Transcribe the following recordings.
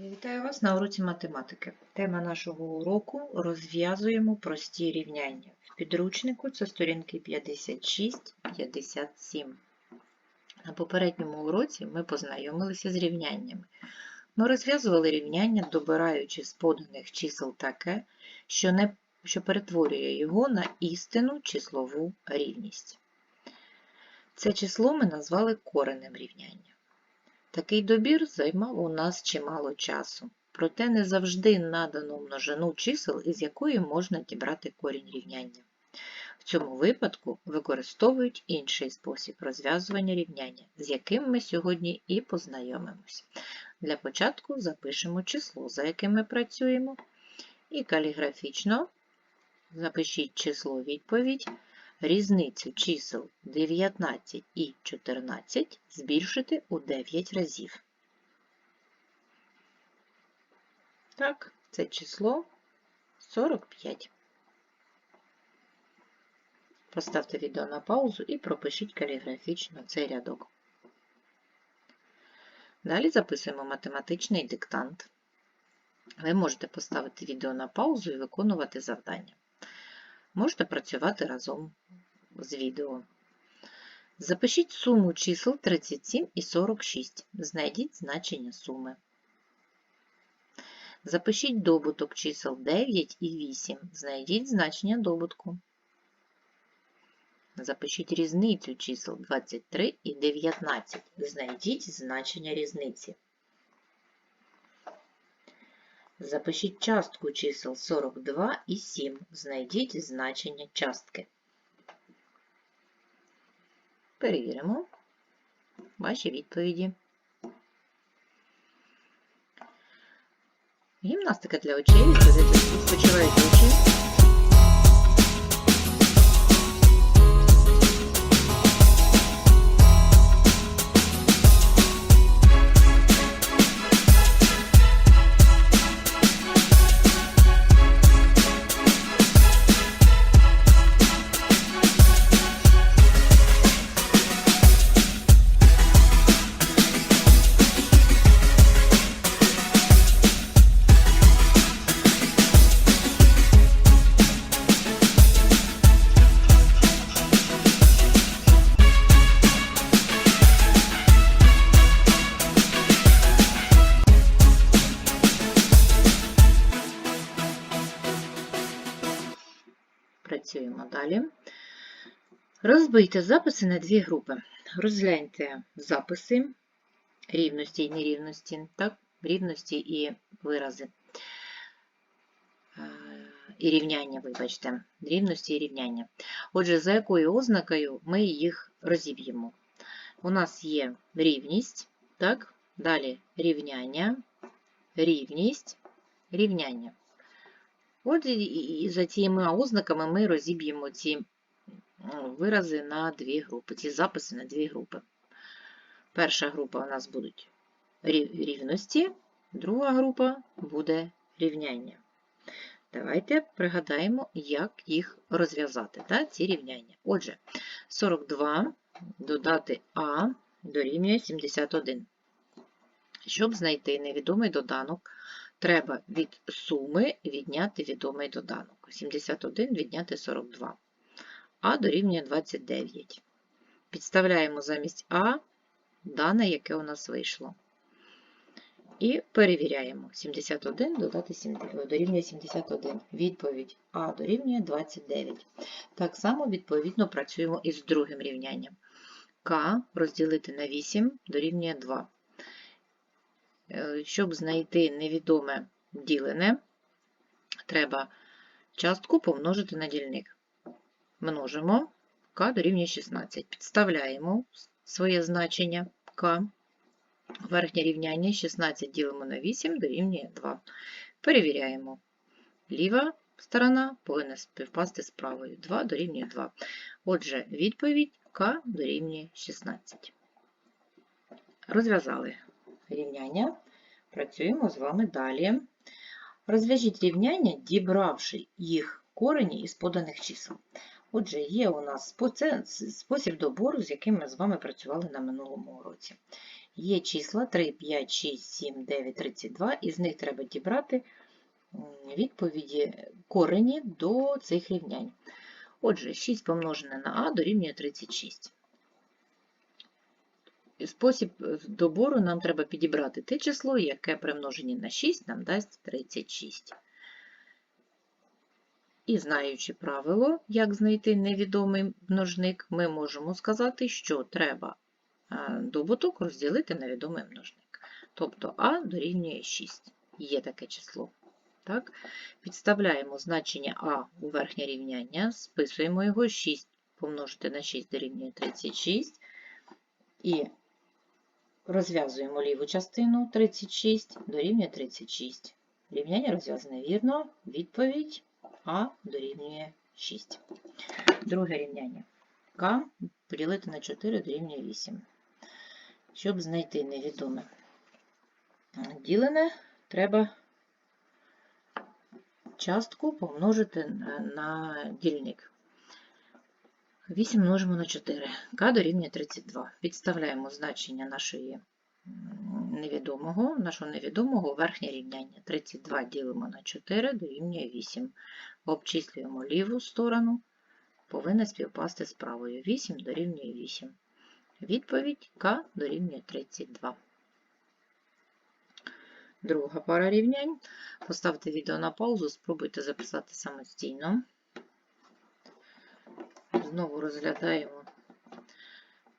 Вітаю вас на уроці математики. Тема нашого уроку розв'язуємо прості рівняння. В підручнику це сторінки 56-57. На попередньому уроці ми познайомилися з рівняннями. Ми розв'язували рівняння, добираючи з поданих чисел таке, що, не, що перетворює його на істинну числову рівність. Це число ми назвали коренем рівняння. Такий добір займав у нас чимало часу, проте не завжди надано множину чисел, із якої можна дібрати корінь рівняння. В цьому випадку використовують інший спосіб розв'язування рівняння, з яким ми сьогодні і познайомимось. Для початку запишемо число, за яким ми працюємо, і каліграфічно запишіть число відповідь різницю чисел 19 і 14 збільшити у 9 разів. Так, це число 45. Поставте відео на паузу і пропишіть каліграфічно цей рядок. Далі записуємо математичний диктант. Ви можете поставити відео на паузу і виконувати завдання. Можете працювати разом з відео. Запишіть суму чисел 37 і 46. Знайдіть значення суми. Запишіть добуток чисел 9 і 8. Знайдіть значення добутку. Запишіть різницю чисел 23 і 19. Знайдіть значення різниці. Запишіть частку чисел 42 і 7. Знайдіть значення частки. Перевіримо ваші відповіді. Гімнастика для очей. Відпочивають очі. Розбийте записи на дві групи. Розгляньте записи рівності і нерівності, так? рівності і вирази. Е, І рівняння, вибачте, рівності і рівняння. Отже, за якою ознакою ми їх розіб'ємо? У нас є рівність, так? далі рівняння, рівність, рівняння. От і за цими ознаками ми розіб'ємо ці вирази на дві групи, ці записи на дві групи. Перша група у нас будуть рівності, друга група буде рівняння. Давайте пригадаємо, як їх розв'язати, та, ці рівняння. Отже, 42 додати А дорівнює 71. Щоб знайти невідомий доданок, треба від суми відняти відомий доданок. 71 відняти 42. А дорівнює 29. Підставляємо замість А дане, яке у нас вийшло. І перевіряємо. 71 додати 70, дорівнює 71. Відповідь А дорівнює 29. Так само, відповідно, працюємо із другим рівнянням. К розділити на 8 дорівнює 2. Е, щоб знайти невідоме ділене, треба частку помножити на дільник. Множимо k дорівнює 16. Підставляємо своє значення k. Верхнє рівняння 16 ділимо на 8 дорівнює 2. Перевіряємо. Ліва сторона повинна співпасти з правою. 2 дорівнює 2. Отже, відповідь k дорівнює 16. Розв'язали рівняння. Працюємо з вами далі. Розв'яжіть рівняння, дібравши їх корені із поданих чисел. Отже, є у нас спосіб добору, з яким ми з вами працювали на минулому уроці. Є числа 3, 5, 6, 7, 9, 32, із них треба дібрати відповіді корені до цих рівнянь. Отже, 6 помножене на а дорівнює 36. Спосіб е, добору нам треба підібрати те число, яке при множенні на 6 нам дасть 36. І знаючи правило, як знайти невідомий множник, ми можемо сказати, що треба е, добуток розділити на відомий множник. Тобто а дорівнює 6. Є таке число. Так? Підставляємо значення а у верхнє рівняння, списуємо його 6 помножити на 6 дорівнює 36. І розв'язуємо ліву частину 36 дорівнює 36. Рівняння розв'язане вірно. Відповідь А дорівнює 6. Друге рівняння. К поділити на 4 дорівнює 8. Щоб знайти невідоме ділене, треба частку помножити на, дільник. 8 множимо на 4. К дорівнює 32. Підставляємо значення нашої невідомого, нашого невідомого верхнє рівняння. 32 ділимо на 4 дорівнює 8. Обчислюємо ліву сторону, повинна співпасти з правою. 8 дорівнює 8. Відповідь К дорівнює 32. Друга пара рівнянь. Поставте відео на паузу, спробуйте записати самостійно. Знову розглядаємо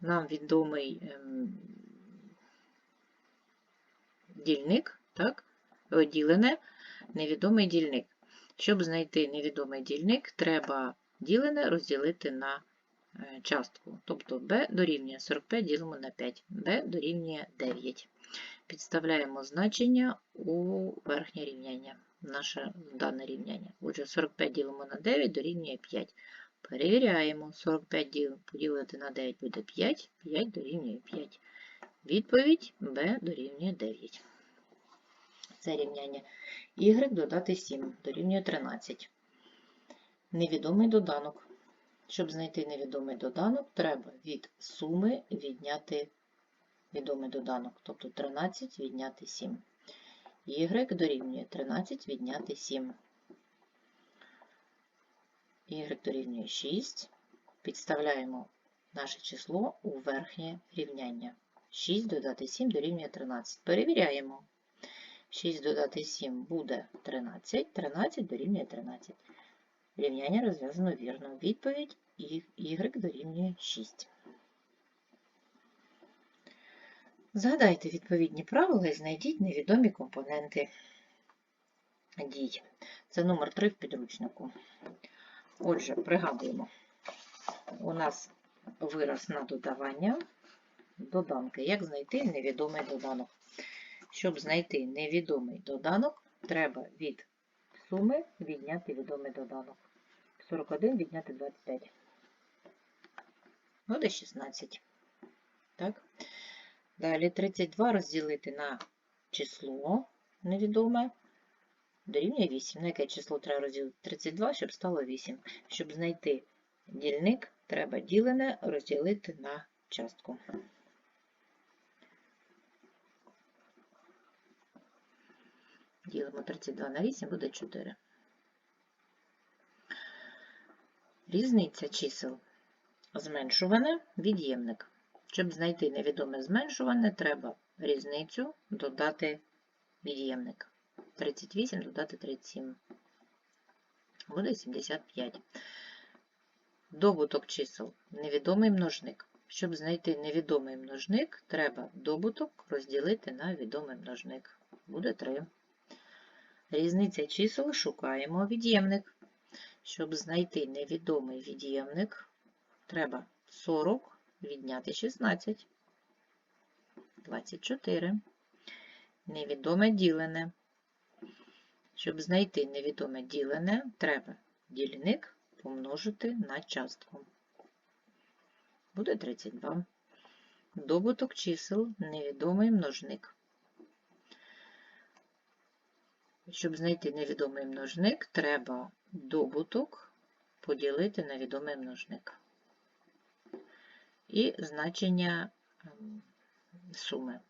нам відомий ем, дільник, так? Ділене, невідомий дільник. Щоб знайти невідомий дільник, треба ділене розділити на е, частку. Тобто b дорівнює 45 ділимо на 5, b дорівнює 9. Підставляємо значення у верхнє рівняння, наше дане рівняння. Отже, 45 ділимо на 9 дорівнює 5. Перевіряємо. 45 поділити на 9 буде 5, 5 дорівнює 5. Відповідь b дорівнює 9. Це рівняння y додати 7 дорівнює 13. Невідомий доданок. Щоб знайти невідомий доданок, треба від суми відняти відомий доданок, тобто 13 відняти 7. y дорівнює 13 відняти 7. y дорівнює 6. Підставляємо наше число у верхнє рівняння. 6 додати 7 дорівнює 13. Перевіряємо. 6 додати 7 буде 13, 13 дорівнює 13. Рівняння розв'язано вірно. Відповідь y дорівнює 6. Згадайте відповідні правила і знайдіть невідомі компоненти дій. Це номер 3 в підручнику. Отже, пригадуємо, у нас вираз на додавання доданки. Як знайти невідомий доданок? Щоб знайти невідомий доданок, треба від суми відняти відомий доданок. 41 відняти 25. Буде 16. Так? Далі 32 розділити на число невідоме дорівнює 8. На яке число треба розділити 32, щоб стало 8. Щоб знайти дільник, треба ділене розділити на частку. Ділимо 32 на 8, буде 4. Різниця чисел зменшуване, від'ємник. Щоб знайти невідоме зменшуване, треба різницю додати від'ємник. 38 додати 37. Буде 75. Добуток чисел невідомий множник. Щоб знайти невідомий множник, треба добуток розділити на відомий множник. Буде 3. Різниця чисел шукаємо від'ємник. Щоб знайти невідомий від'ємник, треба 40 відняти 16. 24. Невідоме ділене. Щоб знайти невідоме ділене, треба дільник помножити на частку. Буде 32. Добуток чисел невідомий множник. Щоб знайти невідомий множник, треба добуток поділити на відомий множник. І значення ем, суми.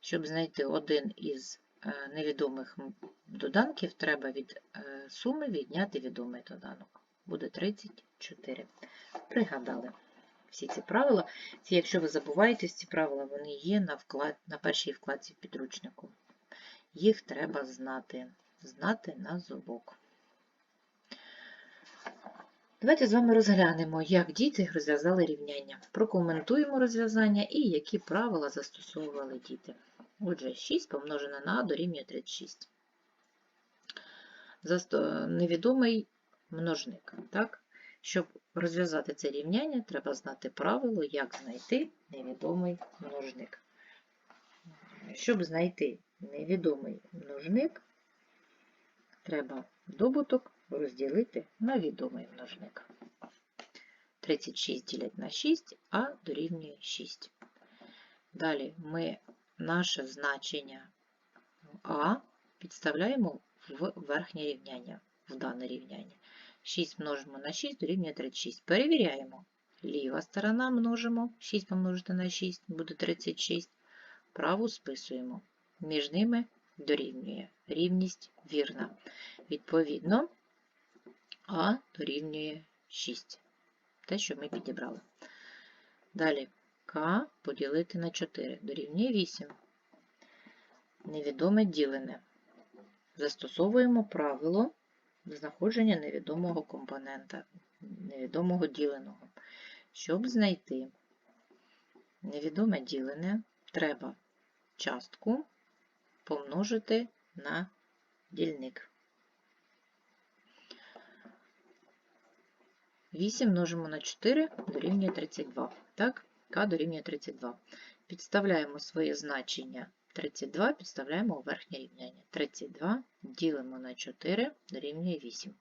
Щоб знайти один із е, невідомих доданків, треба від е, суми відняти відомий доданок. Буде 34. Пригадали всі ці правила. Якщо ви забуваєтесь, ці правила вони є на, першій вкладці підручнику. Їх треба знати. Знати на зубок. Давайте з вами розглянемо, як діти розв'язали рівняння. Прокоментуємо розв'язання і які правила застосовували діти. Отже, 6 помножене на А дорівнює 36. Засто... Невідомий множник. Так? Щоб розв'язати це рівняння, треба знати правило, як знайти невідомий множник. Щоб знайти невідомий множник, треба добуток розділити на відомий множник. 36 ділять на 6, а дорівнює 6. Далі ми наше значення А підставляємо в верхнє рівняння, в дане рівняння. 6 множимо на 6 дорівнює 36. Перевіряємо. Ліва сторона множимо, 6 помножити на 6 буде 36. Праву списуємо. Між ними дорівнює. Рівність вірна. Відповідно, А дорівнює 6. Те, що ми підібрали. Далі К поділити на 4 дорівнює 8. Невідоме ділене. Застосовуємо правило знаходження невідомого компонента, невідомого діленого. Щоб знайти невідоме ділене, треба частку помножити на дільник. 8 множимо на 4 дорівнює 32. Так, К дорівнює 32. Підставляємо своє значення 32, підставляємо у верхнє рівняння. 32 ділимо на 4 дорівнює 8.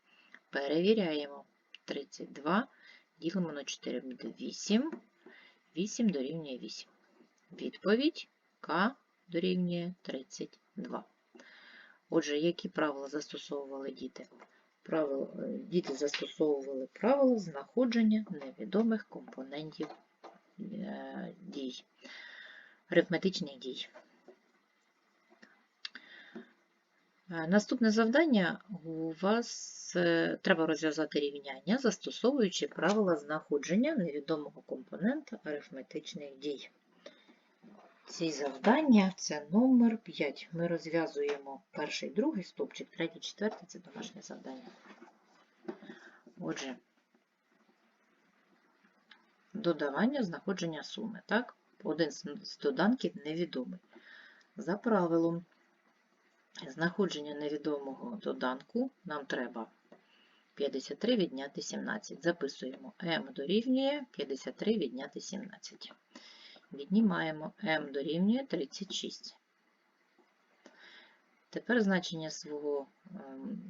Перевіряємо. 32 ділимо на 4 буде 8. 8 дорівнює 8. Відповідь К дорівнює 32. Отже, які правила застосовували діти? Правила, діти застосовували правила знаходження невідомих компонентів е, дій, арифметичних дій. Е, Наступне завдання у вас е, треба розв'язати рівняння, застосовуючи правила знаходження невідомого компонента арифметичних дій. Ці завдання це номер 5. Ми розв'язуємо перший, другий стовпчик, третій, четвертий це домашнє завдання. Отже, додавання знаходження суми. Так? Один з доданків невідомий. За правилом знаходження невідомого доданку нам треба 53 відняти 17. Записуємо m дорівнює 53 відняти 17. Віднімаємо m дорівнює 36. Тепер значення свого, ем,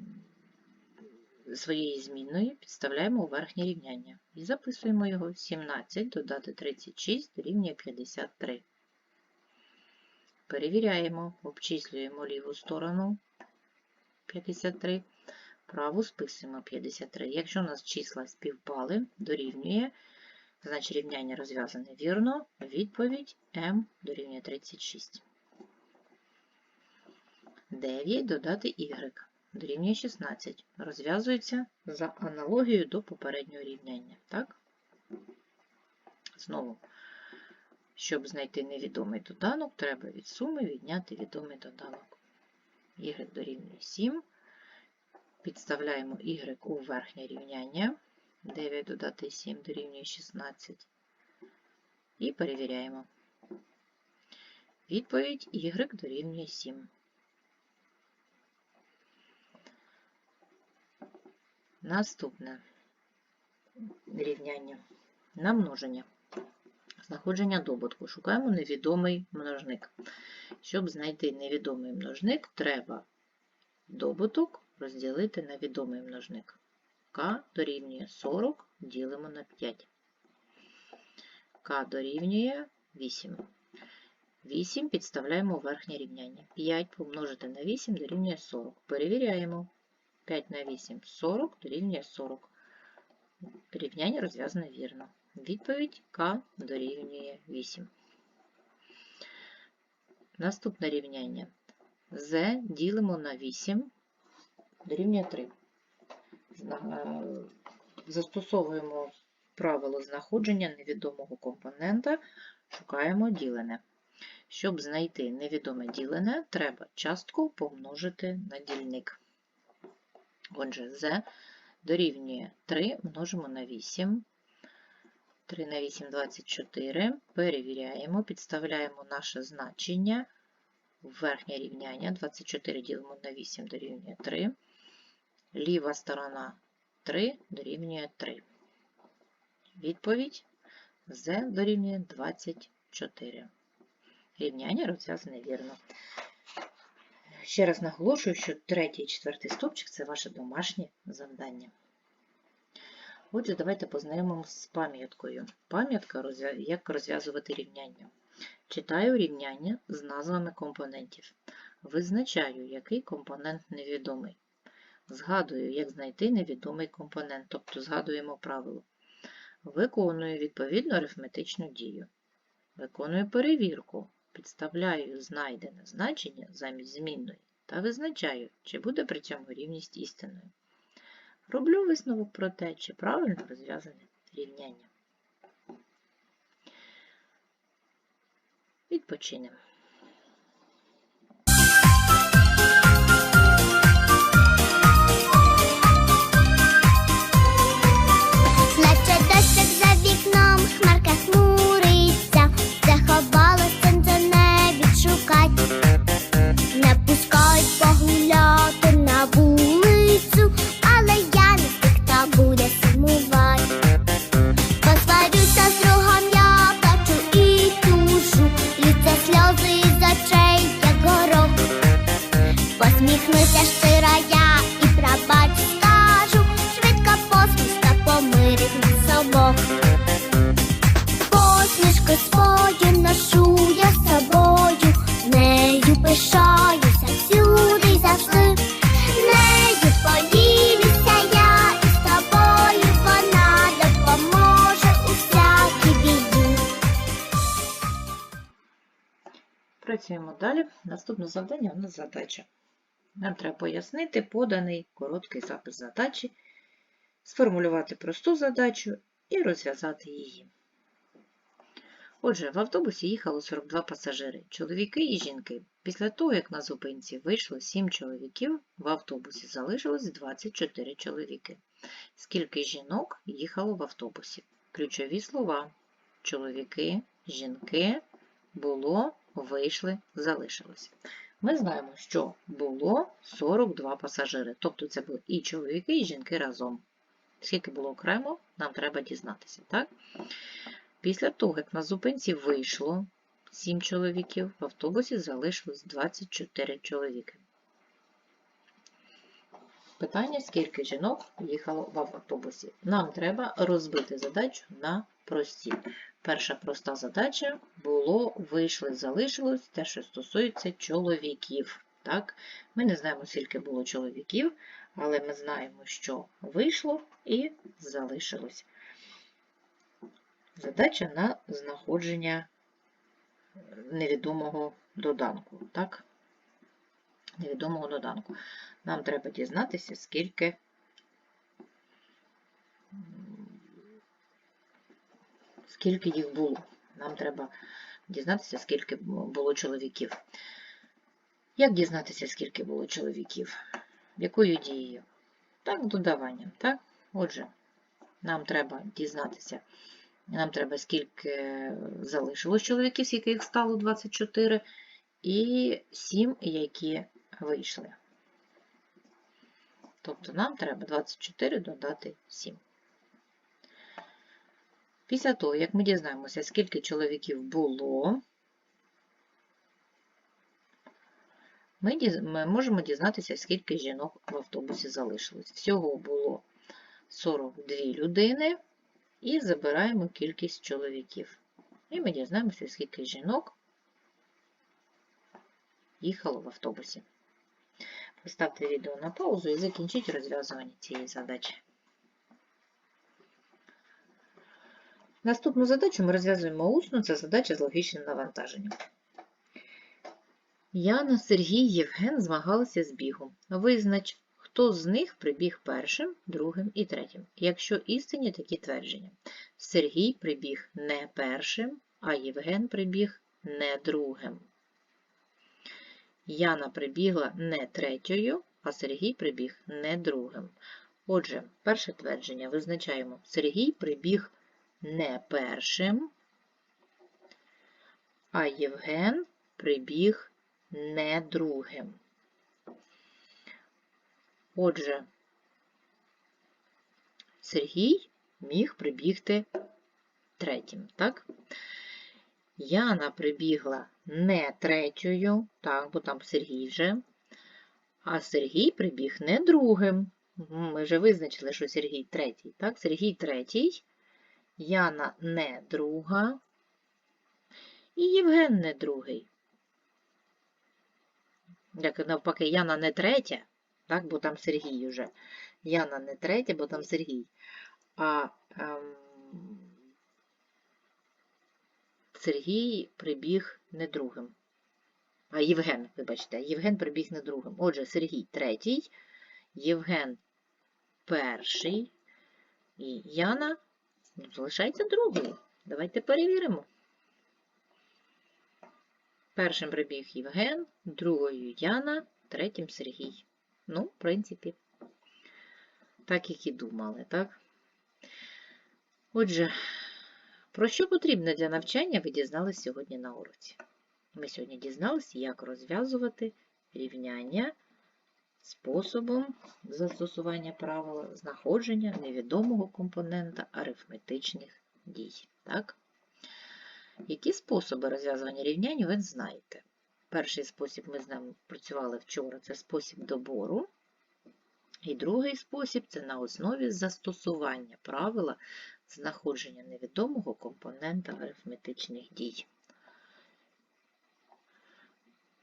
своєї змінної підставляємо у верхнє рівняння і записуємо його 17 додати 36 дорівнює 53. Перевіряємо, обчислюємо ліву сторону 53, праву списуємо 53. Якщо у нас числа співпали, дорівнює, значить рівняння розв'язане вірно, відповідь m дорівнює 36. 9 додати y дорівнює 16. Розв'язується за аналогією до попереднього рівняння. Так? Знову. Щоб знайти невідомий доданок, треба від суми відняти відомий доданок. Y дорівнює 7. Підставляємо y у верхнє рівняння. 9 додати 7 дорівнює 16. І перевіряємо. Відповідь y дорівнює 7. Наступне рівняння на множення. Знаходження добутку. Шукаємо невідомий множник. Щоб знайти невідомий множник, треба добуток розділити на відомий множник. К дорівнює 40, ділимо на 5. К дорівнює 8. 8 підставляємо у верхнє рівняння. 5 помножити на 8 дорівнює 40. Перевіряємо. 5 на 8 40 дорівнює 40. Рівняння розв'язане вірно. Відповідь К дорівнює 8. Наступне рівняння. z ділимо на 8 дорівнює 3. Е, Застосовуємо правило знаходження невідомого компонента, шукаємо ділене. Щоб знайти невідоме ділене, треба частку помножити на дільник. Отже, z дорівнює 3 множимо на 8. 3 на 8 – 24. Перевіряємо, підставляємо наше значення в верхнє рівняння. 24 ділимо на 8 дорівнює 3. Ліва сторона 3 дорівнює 3. Відповідь z дорівнює 24. Рівняння розв'язане вірно. Ще раз наголошую, що третій і четвертий стовпчик це ваше домашнє завдання. Отже, давайте познайомимося з пам'яткою. Пам'ятка як розв'язувати рівняння. Читаю рівняння з назвами компонентів. Визначаю, який компонент невідомий. Згадую, як знайти невідомий компонент, тобто згадуємо правило. Виконую відповідну арифметичну дію. Виконую перевірку. Підставляю знайдене значення замість змінної та визначаю, чи буде при цьому рівність істинною. Роблю висновок про те, чи правильно розв'язане рівняння. Відпочинемо. Завдання у нас задача. Нам треба пояснити поданий короткий запис задачі, сформулювати просту задачу і розв'язати її. Отже, в автобусі їхало 42 пасажири, чоловіки і жінки. Після того, як на зупинці вийшло 7 чоловіків, в автобусі залишилось 24 чоловіки. Скільки жінок їхало в автобусі? Ключові слова чоловіки, жінки, було, вийшли, залишилось. Ми знаємо, що було 42 пасажири, тобто це були і чоловіки, і жінки разом. Скільки було окремо, нам треба дізнатися, так? Після того, як на зупинці вийшло 7 чоловіків, в автобусі залишилось 24 чоловіки. Питання, скільки жінок їхало в автобусі. Нам треба розбити задачу на прості. Перша проста задача було, вийшли, залишилось, те, що стосується чоловіків. Так? Ми не знаємо, скільки було чоловіків, але ми знаємо, що вийшло і залишилось. Задача на знаходження невідомого доданку. Так? Невідомого доданку. Нам треба дізнатися, скільки скільки їх було. Нам треба дізнатися, скільки було чоловіків. Як дізнатися, скільки було чоловіків? Якою дією? Так, додаванням. Так? Отже, нам треба дізнатися, нам треба скільки залишилось чоловіків, скільки їх стало 24, і 7, які вийшли. Тобто нам треба 24 додати 7. Після того, як ми дізнаємося, скільки чоловіків було, ми, можемо дізнатися, скільки жінок в автобусі залишилось. Всього було 42 людини і забираємо кількість чоловіків. І ми дізнаємося, скільки жінок їхало в автобусі. Поставте відео на паузу і закінчіть розв'язування цієї задачі. Наступну задачу ми розв'язуємо усно, це задача з логічним навантаженням. Яна, Сергій, Євген змагалися з бігом. Визнач, хто з них прибіг першим, другим і третім, якщо істинні такі твердження. Сергій прибіг не першим, а Євген прибіг не другим. Яна прибігла не третьою, а Сергій прибіг не другим. Отже, перше твердження визначаємо. Сергій прибіг не першим, а Євген прибіг не другим. Отже, Сергій міг прибігти третім, так? Яна прибігла не третьою, так, бо там Сергій вже, а Сергій прибіг не другим. Ми вже визначили, що Сергій третій, так? Сергій третій, Яна не друга, і Євген не другий. Як навпаки, Яна не третя, так, бо там Сергій уже. Яна не третя, бо там Сергій. А ем, Сергій прибіг не другим. А Євген, вибачте, Євген прибіг не другим. Отже, Сергій третій, Євген перший і Яна залишається другою. Давайте перевіримо. Першим прибіг Євген, другою Яна, третім Сергій. Ну, в принципі, так як і думали, так? Отже, про що потрібно для навчання, ви дізналися сьогодні на уроці. Ми сьогодні дізналися, як розв'язувати рівняння способом застосування правила знаходження невідомого компонента арифметичних дій. Так? Які способи розв'язування рівнянь ви знаєте? Перший спосіб ми з ним працювали вчора це спосіб добору. І другий спосіб це на основі застосування правила знаходження невідомого компонента арифметичних дій.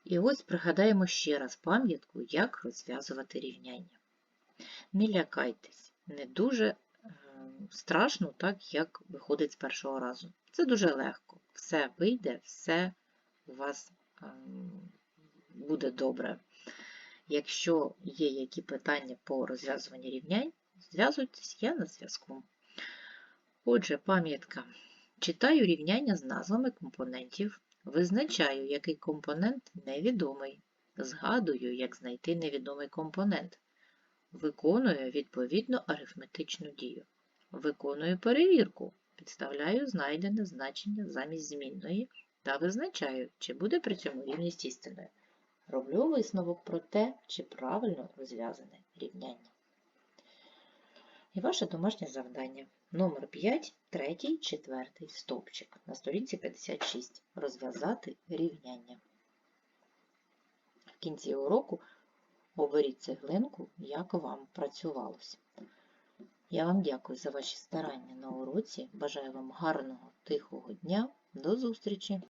І ось пригадаємо ще раз пам'ятку, як розв'язувати рівняння. Не лякайтесь, не дуже е, страшно, так, як виходить з першого разу. Це дуже легко. Все вийде, все у вас ем, буде добре. Якщо є які питання по розв'язуванню рівнянь, зв'язуйтесь, я на зв'язку. Отже, пам'ятка. Читаю рівняння з назвами компонентів, визначаю, який компонент невідомий, згадую, як знайти невідомий компонент, виконую відповідно арифметичну дію, виконую перевірку, підставляю знайдене значення замість змінної та визначаю, чи буде при цьому рівність істиною. Роблю висновок про те, чи правильно розв'язане рівняння. І ваше домашнє завдання. Номер 5, третій, четвертий стовпчик на сторінці 56. Розв'язати рівняння. В кінці уроку оберіть цеглинку, як вам працювалося. Я вам дякую за ваші старання на уроці. Бажаю вам гарного, тихого дня. До зустрічі!